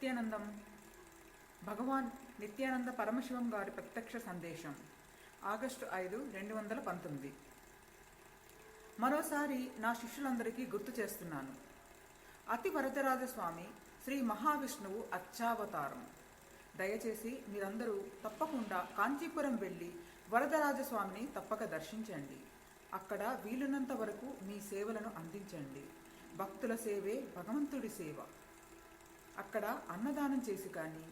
నిత్యానందం. భగవాన్ నిత్యానంద పరమశివం గారి ప్రత్యక్ష సందేశం. ఆగస్టు ఐదు రెండు వందల పంతొమ్మిది. మరోసారి నా శిష్యులందరికీ గుర్తు చేస్తున్నాను. అతి వరదరాజ స్వామి శ్రీ మహావిష్ణువు అచ్చావతారం దయచేసి మీరందరూ తప్పకుండా కాంచీపురం వెళ్ళి వరదరాజస్వామిని తప్పక దర్శించండి. అక్కడ వీలున్నంత వరకు మీ సేవలను అందించండి. భక్తుల సేవే భగవంతుడి సేవ. అక్కడ అన్నదానం చేసి కానీ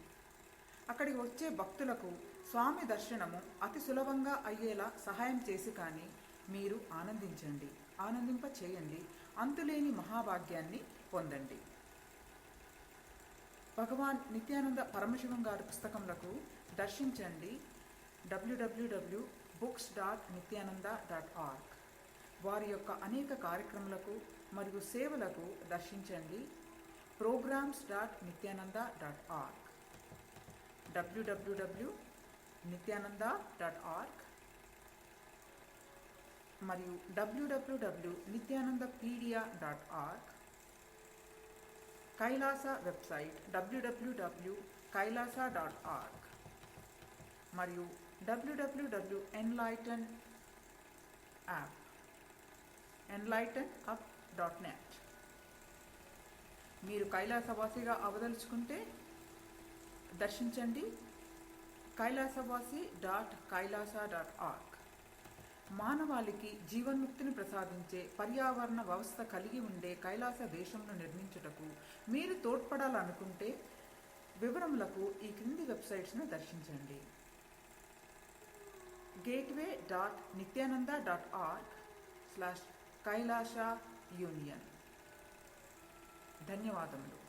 అక్కడికి వచ్చే భక్తులకు స్వామి దర్శనము అతి సులభంగా అయ్యేలా సహాయం చేసి కానీ మీరు ఆనందించండి. ఆనందింప చేయండి. అంతులేని మహాభాగ్యాన్ని పొందండి. భగవాన్ నిత్యానంద పరమశివం గారి పుస్తకములకు దర్శించండి. W W W books dot Nithyananda dot org వారి యొక్క అనేక కార్యక్రమాలకు మరియు సేవలకు దర్శించండి. Programs dot Nithyananda dot org W W W Nithyananda dot org మరియు W W W Nithyanandapedia dot org Kailasa website W W W Kailasa dot org మరియు W W W enlighten app enlighten up dot net మీరు కైలాసవాసిగా అవదలుచుకుంటే దర్శించండి. Kailasavasi dot Kailasa dot org. మానవాళికి జీవన్ముక్తిని ప్రసాదించే పర్యావరణ వ్యవస్థ కలిగి ఉండే కైలాస దేశంను నిర్మించుటకు మీరు తోడ్పడాలనుకుంటే వివరములకు ఈ క్రింది వెబ్సైట్స్ను దర్శించండి. Gateway dot Nithyananda dot org slash Kailasa union ధన్యవాదములు.